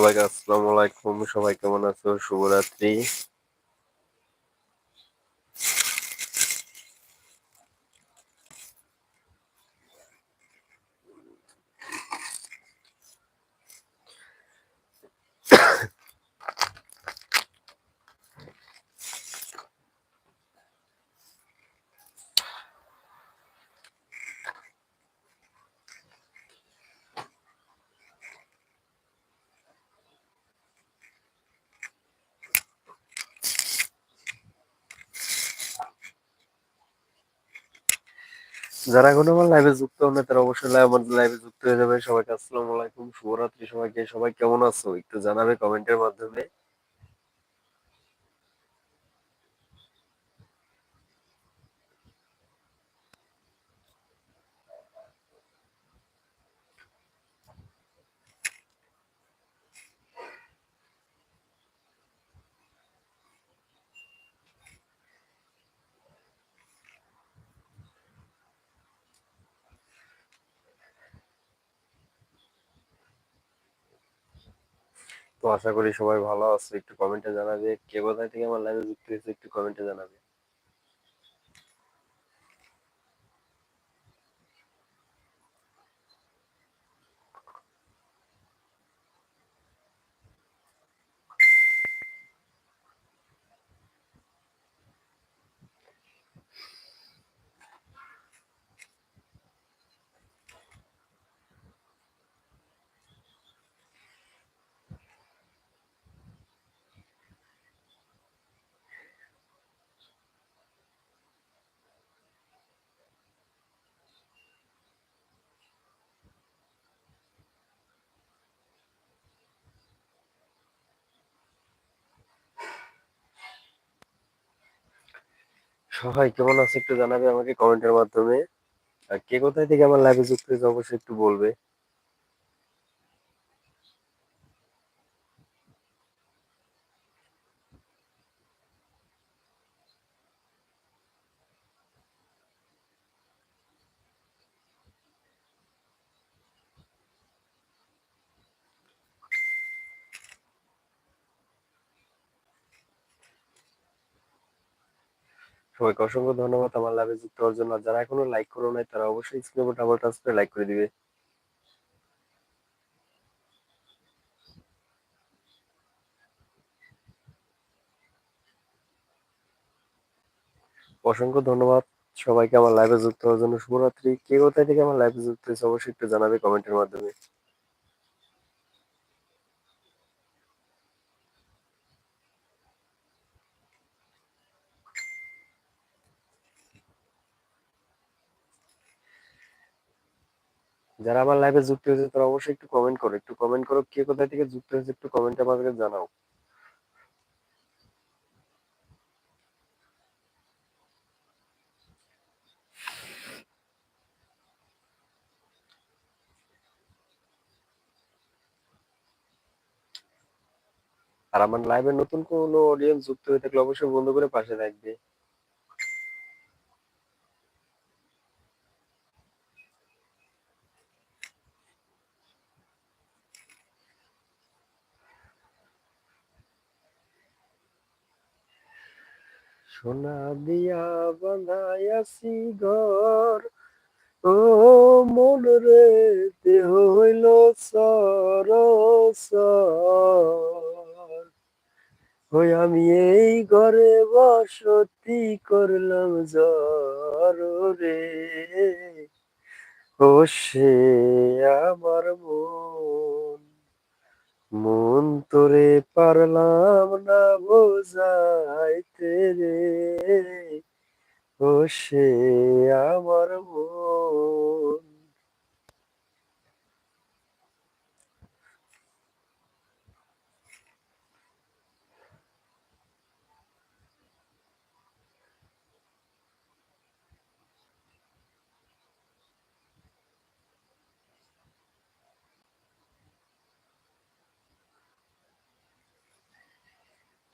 সবাইকে আসসালামু আলাইকুম। সবাই কেমন আছো? শুভরাত্রি। যারা এখন আমার লাইভে যুক্ত হন তারা অবশ্যই আমার লাইভে যুক্ত হয়ে যাবে সবাইকে আসসালামু আলাইকুম, শুভরাত্রি সবাইকে। সবাই কেমন আছো? একটু জানাবে কমেন্টের মাধ্যমে তো আশা করি সবাই ভালো আছে। একটু কমেন্টে জানাবে। কে কোথায় থেকে আমার লাইভে যুক্ত হয়েছে একটু কমেন্টে জানাবে। সবাই কেমন আছে একটু জানাবে আমাকে কমেন্টের মাধ্যমে। আর কে কোথায় থেকে আমার লাইভে যুক্ত হয়েছে অবশ্যই একটু বলবে। সবাইকে অসংখ্য ধন্যবাদ আমার লাইভে যুক্ত হওয়ার জন্য। যারা এখনও লাইক করো নাই, তারা অবশ্যই স্ক্রিনে ডাবল টাচ করে লাইক করে দিবে। অসংখ্য ধন্যবাদ সবাইকে আমার লাইভে যুক্ত হওয়ার জন্য। শুভরাত্রি। কে কোথায় থেকে আমার লাইভে যুক্ত হয়েছে, অবশ্যই একটু জানাবে কমেন্টের মাধ্যমে। যারা আমার লাইভে যুক্ত হয়েছে, তারা অবশ্যই একটু কমেন্ট করো। একটু কমেন্ট করো কে কোথায় থেকে যুক্ত হয়েছে, একটু কমেন্টে আমাদেরকে জানাও। আর আমার লাইভে নতুন কোনো অডিয়েন্স যুক্ত হয়ে থাকলে অবশ্যই বন্ধ করে পাশে থাকবে। সোনা দিয়া বাঁধাইয়াছি ঘর ও মন রে, দেহ হইল সর ওই আমি এই ঘরে বসতি করলাম জ্বর রে। ও সে আমার মন। মন তোরে পারলাম না বোঝাইতে রে। ও সে আমার মন।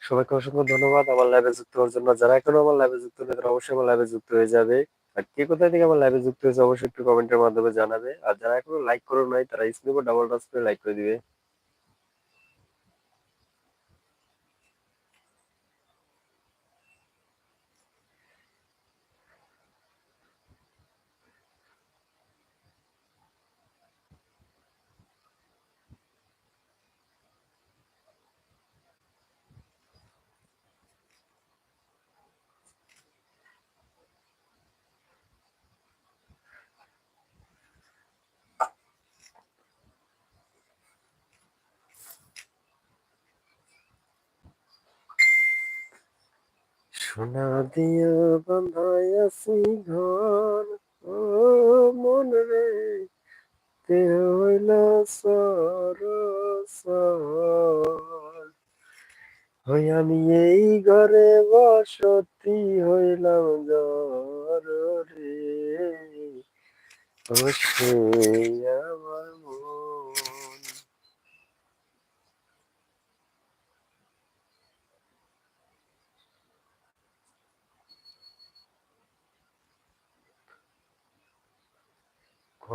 সবাইকে অসংখ্য ধন্যবাদ আমার লাইভে যুক্ত হওয়ার জন্য। যারা এখনও আমার লাইভে যুক্ত নেই তারা অবশ্যই আমার লাইভে যুক্ত হয়ে যাবে। আর কে কোথায় থেকে আমার লাইভে যুক্ত হয়েছে, অবশ্যই একটু কমেন্টের মাধ্যমে জানাবে। আর যারা এখনও লাইক করো নাই, তারা স্ক্রিনে ডাবল টাচ করে লাইক করে দিবে। সোনা দিয়া বান্ধাই আছি ঘর। ও মন রে, তে হইল সর হই আমি এই ঘরে বসতি হইলাম জ্বর রে। ও সে আমার মন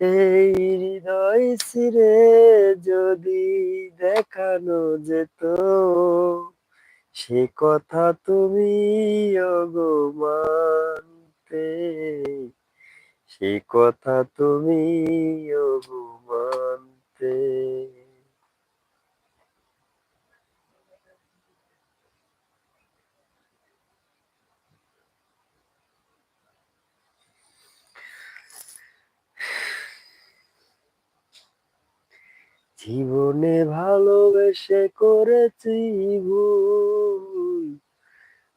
এই হৃদয় সিরে যদি দেখানো যেত, সে কথা তুমি অগমানতে মানতে, সে কথা তুমি ওগো ভালোবেসে করেছি ভুল।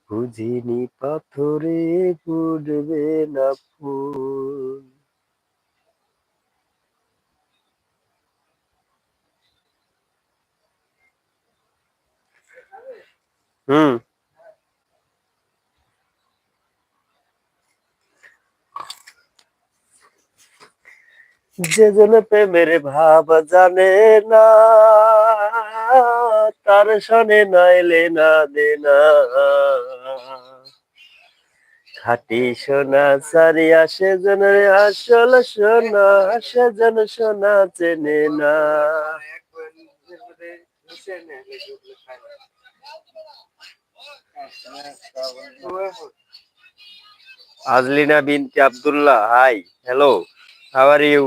বুঝিনি পাথরে ফুটবে না ফুল। হুম। যে জন প্রেমের ভাব জানে না। তার সনে নাইলে না দেনা। খাটি সোনা সারি আসে জন আসল সোনা, আসে জন সোনা চেনে না। Azlina Binti Abdullah hi hello how are you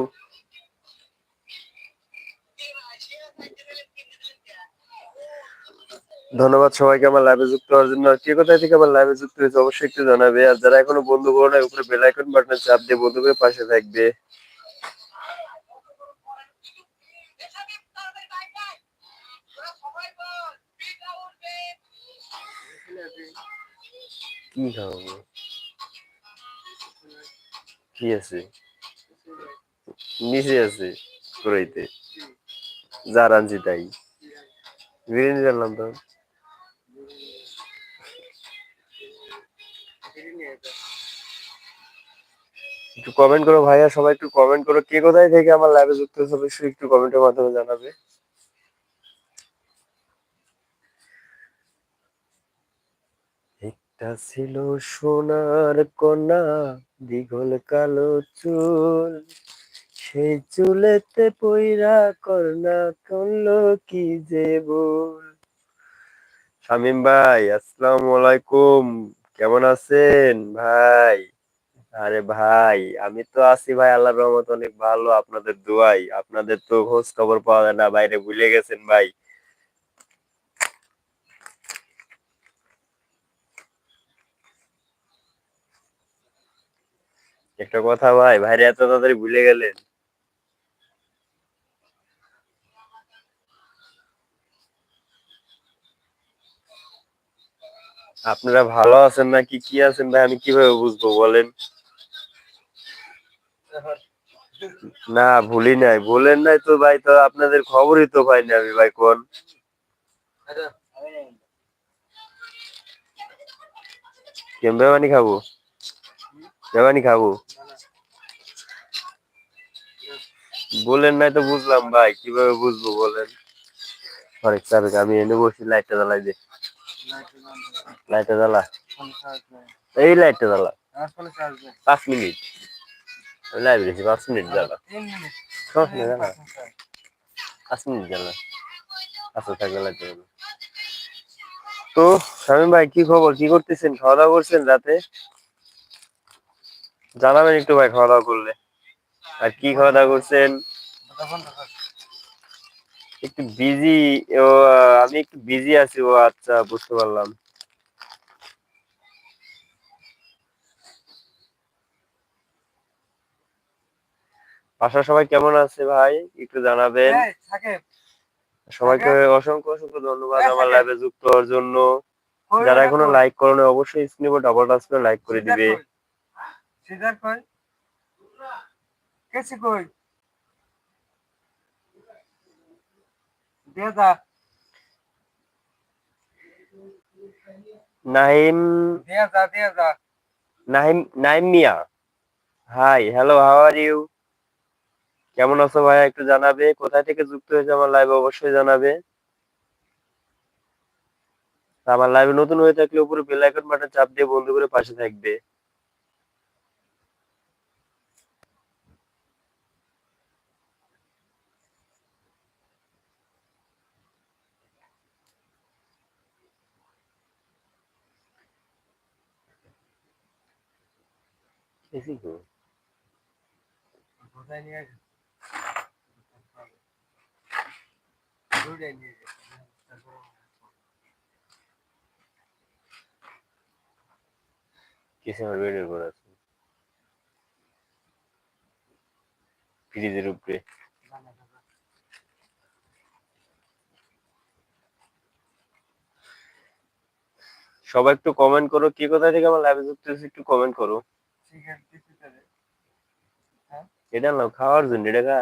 ধন্যবাদ সবাইকে আমার লাইভে যুক্ত হওয়ার জন্য। কে কোথায় থেকে আমার লাইভে যুক্ত হয়েছে অবশ্যই একটু জানাবে। আর যারা এখনও বন্ধু করো না, উপরে বেল আইকন বাটনে চাপ দিয়ে বন্ধু করে পাশে থাকবে। কি খাওয়াবো কি আছে? নিচে আছে পুরাইতে যা রাঞ্জি তাই। বিরিয়ানি জানলাম তো। একটু কমেন্ট করো ভাইয়া, সবাই একটু কমেন্ট করো। কে কোথায় থেকে আমার লাইভে যুক্ত হয়েছে অবশ্যই একটু কমেন্টের মাধ্যমে জানাবে। একটা ছিল সোনার কন্যা, দীঘল কালো চুল। সেই চুলেতে পইরা করনা করল কি যে বল শামিম ভাই, আসসালামু আলাইকুম। কেমন আছেন ভাই? আরে ভাই, আমি তো আছি ভাই, আল্লাহর রহমত অনেক ভালো, আপনাদের দোয়াই। আপনাদের তো খোঁজ খবর পাওয়া যায় না, বাইরে ভুলে গেছেন ভাই। একটা কথা ভাই, ভাইরে এত তাড়াতাড়ি ভুলে গেলেন? আপনারা ভালো আছেন নাকি? কি আছেন ভাই? আমি কীভাবে বুঝব বলেন? না, ভুলি নাই। বলেন নাই তো ভাই, তো আপনাদের খবরই তো পাইনি আমি ভাই, কোন? বেমানি খাব? বেমানি খাব? বলেন নাই তো বুঝলাম ভাই, কীভাবে বুঝব বলেন? আমি এনে বসি, লাইটটা জ্বালাই দে। লাইটটা জ্বালা। এই লাইটটা জ্বালা। পাঁচ মিনিট। মিনিট জ্বালা পাঁচ মিনিট জ্বালা পাঁচ মিনিট জ্বালা আচ্ছা থাকবে তো শামীম ভাই কি খবর? কি করতেছেন? খাওয়া দাওয়া করছেন রাতে? জানাবেন একটু ভাই খাওয়া দাওয়া করলে। আর কি খাওয়া দাওয়া করছেন? একটু বিজি ও, আমি একটু বিজি আছি, ও আচ্ছা বুঝতে পারলাম। বাসার সবাই কেমন আছে ভাই? একটু জানাবেন। সবাইকে অসংখ্য অসংখ্য ধন্যবাদ আমার লাইভে যুক্ত হওয়ার জন্য। যারা এখনও লাইক করো না অবশ্যই স্ক্রিনে ডাবল টাচ করে লাইক করে দিবে। সিজার কই? কেসি কই? দে দা নাহিম। দে দা দে দা Nahim Nahim Miah. Hi hello how are you কেমন আছো ভাইয়া? একটু জানাবে। কোথায় থেকে যুক্ত হয়েছে আমার লাইভে অবশ্যই জানাবে। আমার লাইভে নতুন হয়ে থাকলে উপরে বেল আইকন বাটন চাপ দিয়ে বন্ধু করে পাশে থাকবে। কো কোথায় নিয়ে গেছে দূরে নিয়ে গেছে সবাই একটু কমেন্ট করো কি কোথায় থেকে আমার লাইভে যুক্ত হয়েছে একটু কমেন্ট করো এটা না খাওয়ার জন্য এটা খা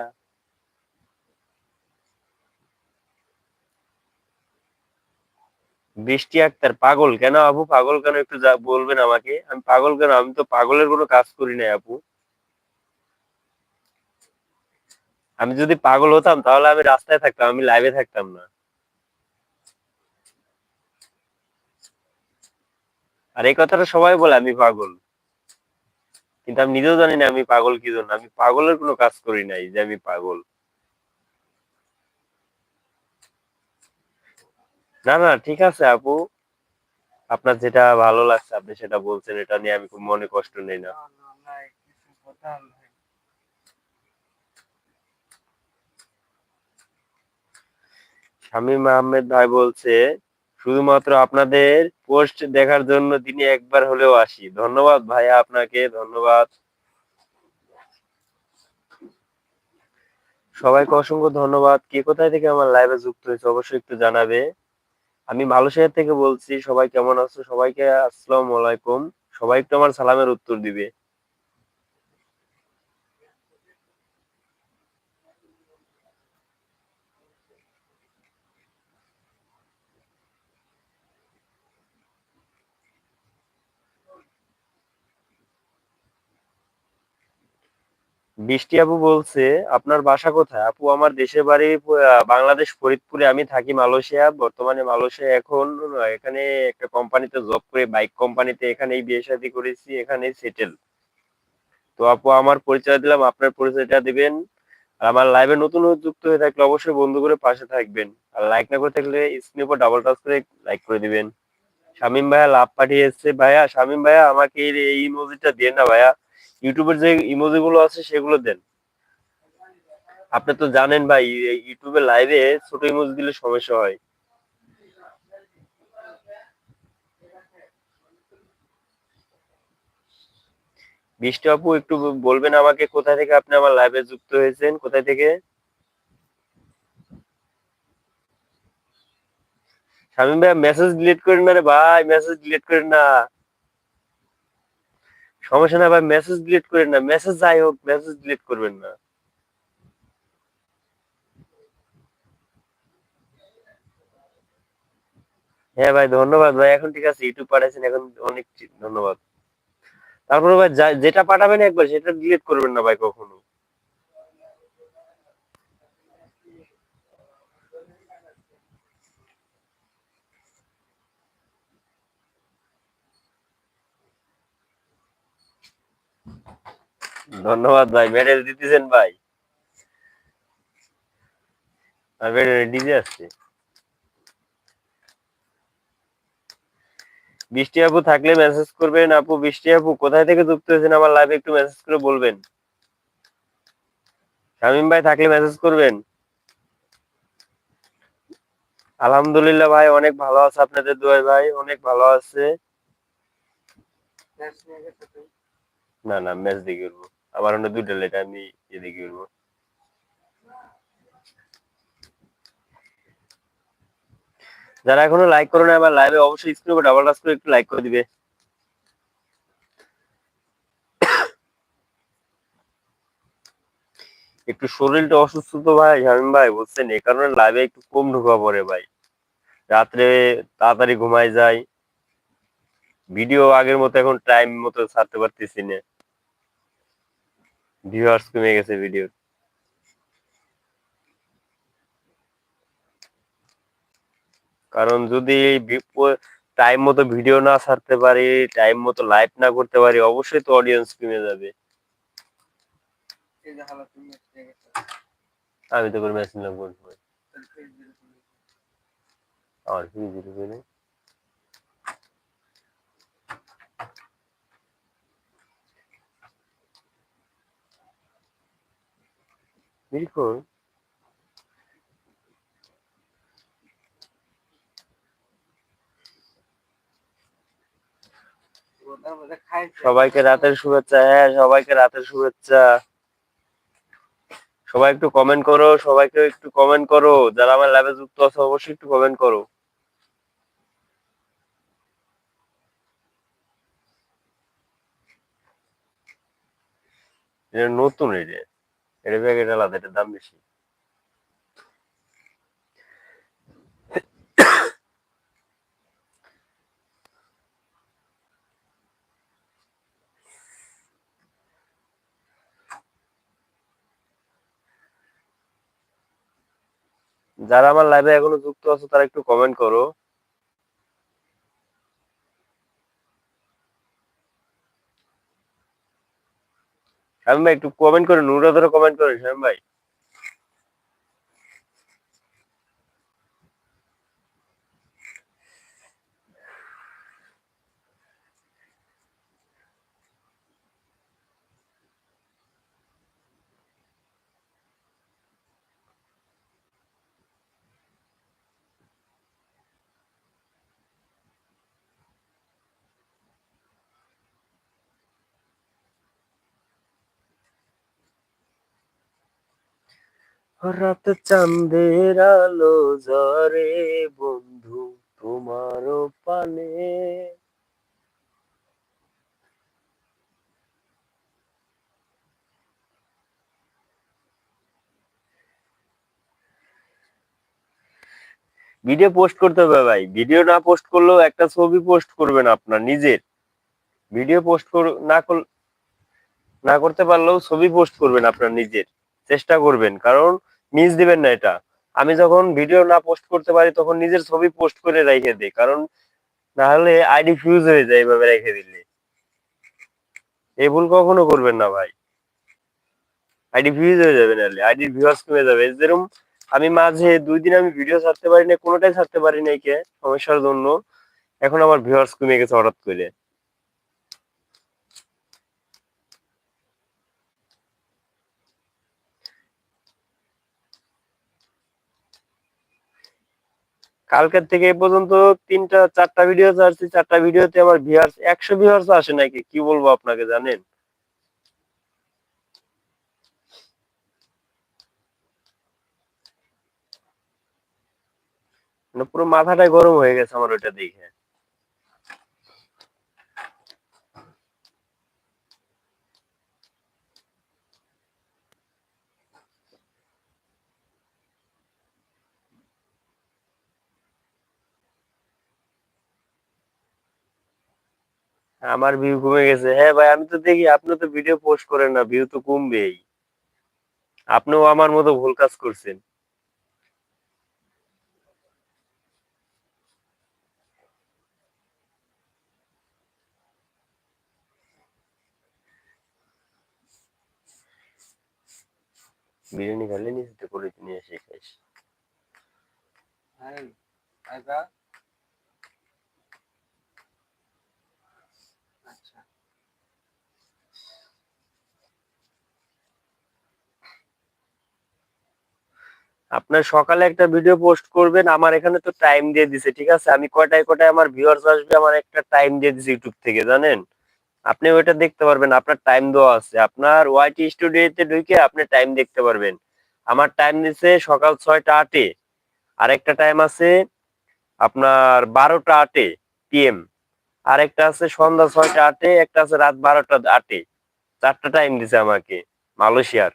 বৃষ্টি আক্তার, পাগল কেন আপু? পাগল কেন একটু বলবেন আমাকে? আমি পাগল কেন? আমি তো পাগলের কোনো কাজ করি নাই আপু। আমি যদি পাগল হতাম তাহলে আমি রাস্তায় থাকতাম, আমি লাইভে থাকতাম না। আর এই কথাটা সবাই বলে, আমি পাগল। কিন্তু আমি নিজেও জানি না আমি পাগল কি জন্য। আমি পাগলের কোনো কাজ করি নাই যে আমি পাগল। না না, ঠিক আছে আপু। আপনার যেটা ভালো লাগছে, আপনি সেটা বলছেন, এটা নিয়ে আমি খুব মনে কষ্ট নেই না। শামীম আহমেদ ভাই বলছে, শুধুমাত্র আপনাদের পোস্ট দেখার জন্য দিনে একবার হলেও আসি। ধন্যবাদ ভাইয়া আপনাকে, ধন্যবাদ। সবাইকে অসংখ্য ধন্যবাদ। কে কোথায় থেকে আমার লাইভে যুক্ত হয়েছে, অবশ্যই একটু জানাবে। আমি মালয়েশিয়া থেকে বলছি, সবাই কেমন আছো? সবাইকে আসসালামু আলাইকুম। সবাই একটু আমার সালামের উত্তর দিবে। বৃষ্টি আপু বলছে, আপনার বাসা কোথায়? আপু, আমার দেশের বাড়ি বাংলাদেশ ফরিদপুরে। আমি থাকি মালয়েশিয়া। বর্তমানে মালয়েশিয়া এখন, এখানে একটা কোম্পানিতে জব করে, বাইক কোম্পানিতে। এখানেই বিয়ে শাদী করেছি এখানেই সেটেল। তো আপু, আমার পরিচয় দিলাম, আপনার পরিচয়টা দিবেন। আর আমার লাইভে নতুন যুক্ত হয়ে থাকলে অবশ্যই বন্ধু করে পাশে থাকবেন। আর লাইক না করে থাকলে স্ক্রিনের উপর ডাবল টাচ করে লাইক করে দিবেন। শামিম ভাইয়া লাভ পাঠিয়ে এসছে ভাইয়া, শামিম ভাইয়া, আমাকে এই ইমোজিটা দিয়ে না ভাইয়া। ইউটিউবের যে ইমোজি গুলো আছে, সেগুলো দেন। আপনি তো জানেন ভাই ইউটিউবে লাইভে ছোট ইমোজি দিলে সমস্যা হয়। বৃষ্টি আপু, একটু বলবেন আমাকে কোথা থেকে আপনি আমার লাইভে যুক্ত হয়েছেন? কোথায় থেকে? শামিম ভাই মেসেজ ডিলিট করেন না রে ভাই মেসেজ ডিলিট করেন না। সমস্যা না ভাই মেসেজ ডিলিট করেন না। মেসেজ যাই হোক মেসেজ ডিলিট করবেন না। হ্যাঁ ভাই, ধন্যবাদ ভাই। এখন ঠিক আছে, ইউটিউব পাঠাইছেন, এখন অনেক ধন্যবাদ। তারপরে ভাই যেটা পাঠাবেন একবার, সেটা ডিলিট করবেন না ভাই কখনো। ধন্যবাদ ভাই মেডেল দিতেছেন ভাই। ডিজে আসছে। বৃষ্টি আপু থাকলে মেসেজ করবেন আপু। বৃষ্টি আপু, কোথায় থেকে যুক্ত হয়েছেন আমার লাইভে একটু মেসেজ করে বলবেন। শামিম ভাই থাকলে মেসেজ করবেন। আলহামদুলিল্লাহ ভাই, অনেক ভালো আছে আপনাদের দোয়ায় ভাই, অনেক ভালো আছে। না না ম্যাচ দেখে উঠবো। আমার অন্য দুইটা লেট আমি এ দেখে উঠবো যারা এখনও লাইক করো না আমার লাইভে অবশ্যই স্ক্রিনে ডাবল টাচ করে একটু লাইক করে দিবে। একটু শরীরটা অসুস্থ তো ভাই, শামিম ভাই, বুঝছেন? এই কারণে লাইভে একটু কম ঢোকা পড়ে ভাই। রাত্রে তাড়াতাড়ি ঘুমাই যায় ভিডিও আগের মতো এখন টাইম মতো ছাড়তে পারতেছি না। ভিউয়ার্স কমে গেছে ভিডিও কারণ যদি টাইম মতো ভিডিও না ছাড়তে পারি টাইম মতো লাইভ না করতে পারি অবশ্যই তো অডিয়েন্স কমে যাবে। আমি তো করে ম্যাচ নিলাম আমার ফ্রি খাইছে সবাইকে রাতের শুভেচ্ছা হ্যাঁ সবাইকে রাতের শুভেচ্ছা। সবাই একটু কমেন্ট করো, সবাইকে একটু কমেন্ট করো। যারা আমার ল্যাবে যুক্ত আছে, অবশ্যই একটু কমেন্ট করো। নতুন এটা দাম বেশি। যারা আমার লাইভে এখনও যুক্ত আছে তারা একটু কমেন্ট করো। শামিম ভাই একটু কমেন্ট করে নুরা ধরে কমেন্ট করে শামিম ভাই। রাত চাঁদের আলো জরে বন্ধু তোমারও পানে। ভিডিও পোস্ট করতে হবে ভাই। ভিডিও না পোস্ট করলেও একটা ছবি পোস্ট করবেন আপনার নিজের। ভিডিও পোস্ট না না করতে পারলেও ছবি পোস্ট করবেন আপনার নিজের। চেষ্টা করবেন। কারণ মিস দিবেন না এটা। আমি যখন ভিডিও না পোস্ট করতে পারি, তখন নিজের ছবি পোস্ট করে রেখে দিই, কারণ না হলে আইডি ফিউজ হয়ে যায় এভাবে রেখে দিলে। এই ভুল কখনো করবেন না ভাই। আইডি ফিউজ হয়ে যাবে নাহলে আইডির ভিউয়ার্স কমে যাবে। যেরকম আমি মাঝে দুই দিন আমি ভিডিও ছাড়তে পারি না কোনোটাই ছাড়তে পারি নাই কে, সমস্যার জন্য। এখন আমার ভিউয়ার্স কমে গেছে হঠাৎ করে। কালকের থেকে এ পর্যন্ত তিনটা, চারটা ভিডিও আসছে। চারটা ভিডিওতে আমার ভিউয়ার্স একশো ভিউয়ার্স আসে নাকি? কি বলব আপনাকে, জানেন? মানে পুরো মাথাটাই গরম হয়ে গেছে আমার ওইটা দেখে। আমার ভিউ কমে গেছে। হ্যাঁ ভাই, আমি তো দেখি, আপনি তো ভিডিও পোস্ট করেন না ভিউ তো কমবেই। আপনিও আমার মতো ভুল কাজ করছেন। বিরিয়ানি খাইলে নিচে করে নিয়ে এসে খাইস। আপনার সকালে একটা ভিডিও পোস্ট করবেন, আমার এখানে তো টাইম দিয়ে দিছে, ঠিক আছে? আমি কয়টায় কয়টায় আমার ভিউয়ার্স আসবে, আমার একটা টাইম দিয়ে দিছে ইউটিউব থেকে, জানেন? আপনি ওইটা দেখতে পারবেন, আপনার টাইম দেওয়া আছে। আপনার ওয়াইটি স্টুডিওতে ঢুকে আপনি টাইম দেখতে পারবেন। আমার টাইম দিছে সকাল ছয়টা আটে। আর একটা টাইম আছে আপনার বারোটা আটে পিএম আর একটা আছে সন্ধ্যা ছয়টা আটে, একটা আছে রাত বারোটা আটে। চারটা টাইম দিছে আমাকে, মালয়েশিয়ার।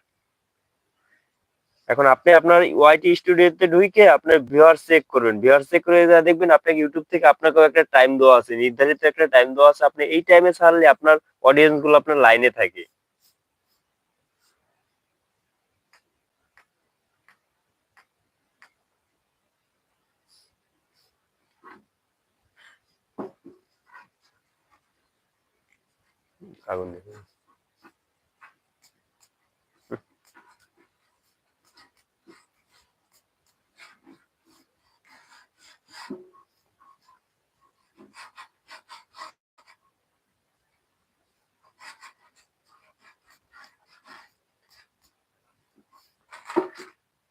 এখন আপনি আপনার ওয়াইটি স্টুডিওতে ঢুকে আপনার ভিউয়ার চেক করবেন। ভিউয়ার চেক করে যা দেখবেন আপনাকে ইউটিউব থেকে আপনাকেও একটা টাইম দেওয়া আছে। নির্ধারিত একটা টাইম দেওয়া আছে। আপনি এই টাইমে ছাড়লে আপনার অডিয়েন্সগুলো আপনার লাইনে থাকে। আগুন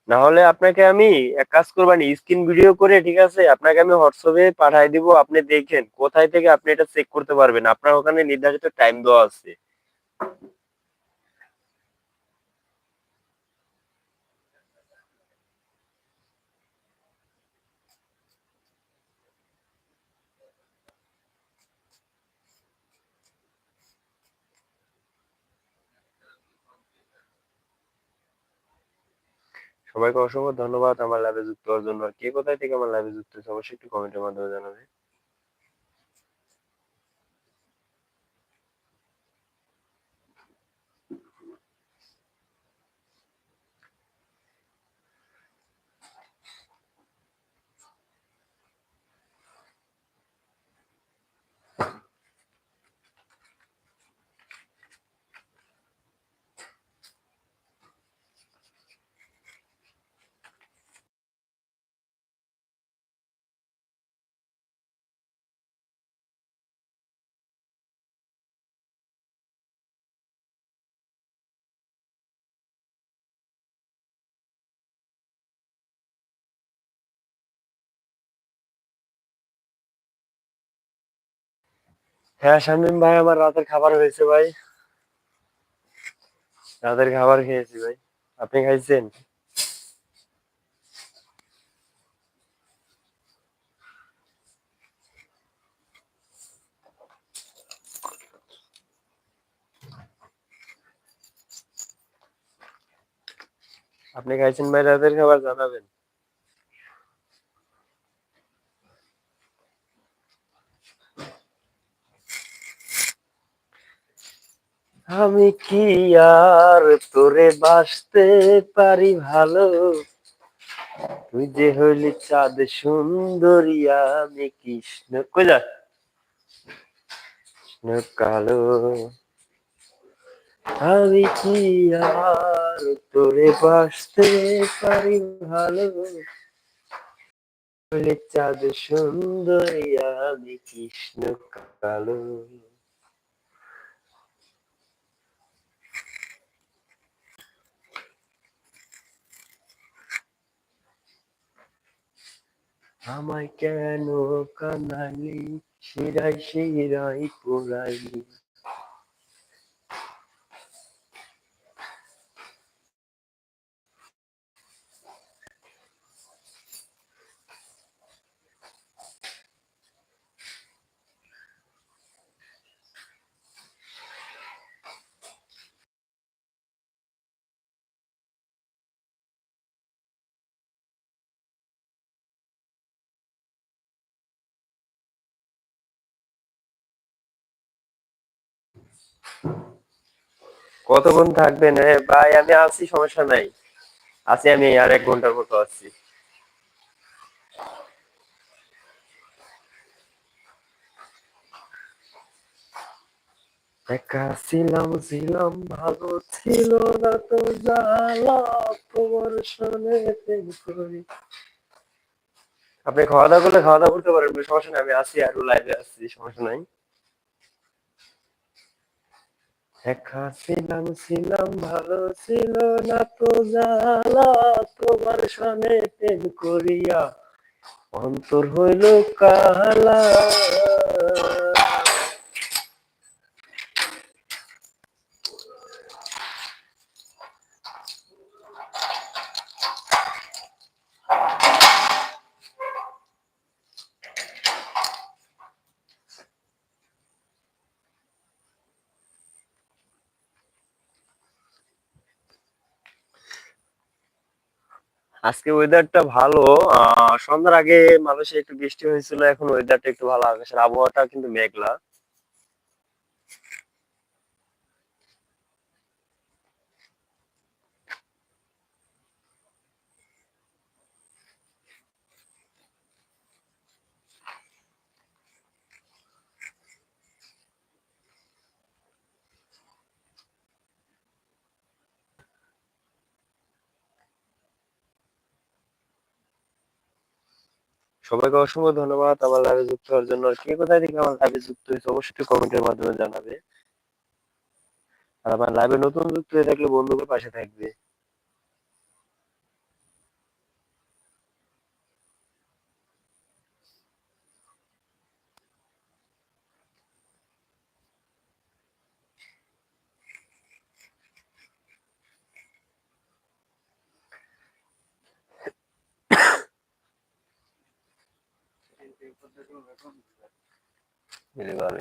না হলে আপনাকে আমি এক কাজ করবেন স্ক্রিন ভিডিও করে, ঠিক আছে, আপনাকে আমি হোয়াটসঅ্যাপে পাঠিয়ে দিব, আপনি দেখেন কোথায় থেকে আপনি এটা চেক করতে পারবেন। আপনার ওখানে নির্ধারিত টাইম দেওয়া আছে। সবাইকে অসংখ্য ধন্যবাদ আমার লাইভে যুক্ত হওয়ার জন্য। কে কোথায় থেকে আমার লাইভে যুক্ত হয়েছে অবশ্যই একটু কমেন্টের মাধ্যমে জানাবে। হ্যাঁ শামীম ভাই, আমার রাতের খাবার হয়েছে ভাই। রাতের খাবার খেয়েছি ভাই। আপনি খাইছেন? আপনি খাইছেন ভাই, রাতের খাবার জানাবেন। আমি কি আর তোরে বাসতে পারি ভালো? তুই যে হইলি চাঁদ সুন্দরী, আমি কৃষ্ণ। যা? কৃষ্ণ কালো। আমি কি আর তোরে বাসতে পারি ভালো? চাঁদ সুন্দরী, আমি কৃষ্ণ কালো। আমায় কেন কানালি শিরায় শিরায় পোড়াইলি কতক্ষণ থাকবেন ভাই, আমি আছি, সমস্যা নাই। আছি আমি, আর এক ঘণ্টার মতো আছি। একা ছিলাম ছিলাম, ভালো ছিল না তো জ্বালা, তোমার আপনি খাওয়া দাওয়া করলে খাওয়া দাওয়া করতে পারেন সমস্যা নাই, আমি আছি আরও লাইভে আসছি সমস্যা নাই। একা ছিলাম ছিলাম, ভালো ছিল না তো জালা তোমার সামনে প্রেম করিয়া অন্তর হইল কালা আজকে ওয়েদারটা ভালো। সন্ধ্যার আগে মালয়েশিয়া একটু বৃষ্টি হয়েছিল, এখন ওয়েদারটা একটু ভালো। আকাশের আবহাওয়াটা কিন্তু মেঘলা। সবাইকে অসংখ্য ধন্যবাদ। আমার লাইভে যুক্ত হওয়ার জন্য কে কোথায় থেকে আমার লাইভে যুক্ত হয়েছে অবশ্যই কমেন্টের মাধ্যমে জানাবে। আর আমার লাইভে নতুন যুক্ত হয়ে থাকলে বন্ধুদের পাশে থাকবে। Ele vai lá,